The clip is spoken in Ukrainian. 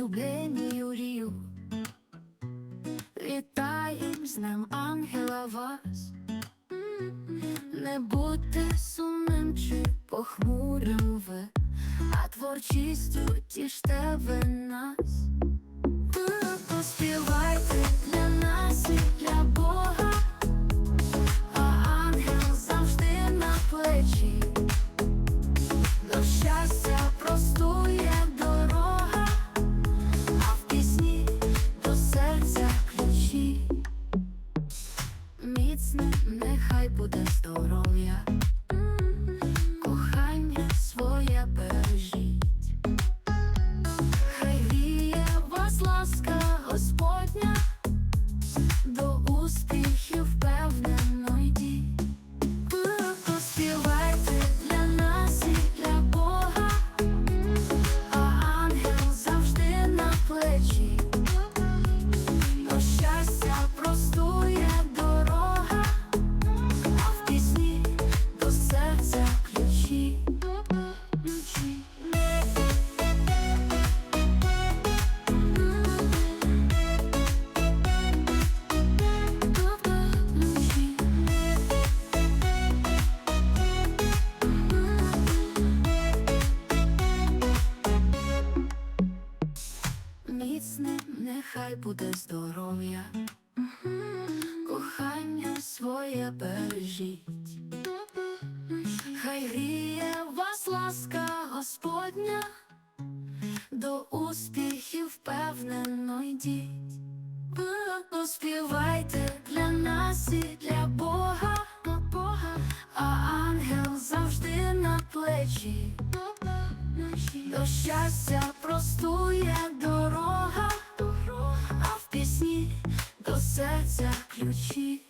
улюблені Юрію. Вітаєм з ним ангела вас. Не будьте сумним чи похмурим ви, а творчістю тіште ви нас. Міцне нехай буде здоров'я, Міцним нехай буде здоров'я, кохання своє бережіть. Хай гріє вас ласка Господня, до успіхів впевнено йдіть. Поспівайте для нас і для Бога, Бога, а ангел завжди на плечі. До щастя простує дорога, до серця ключі.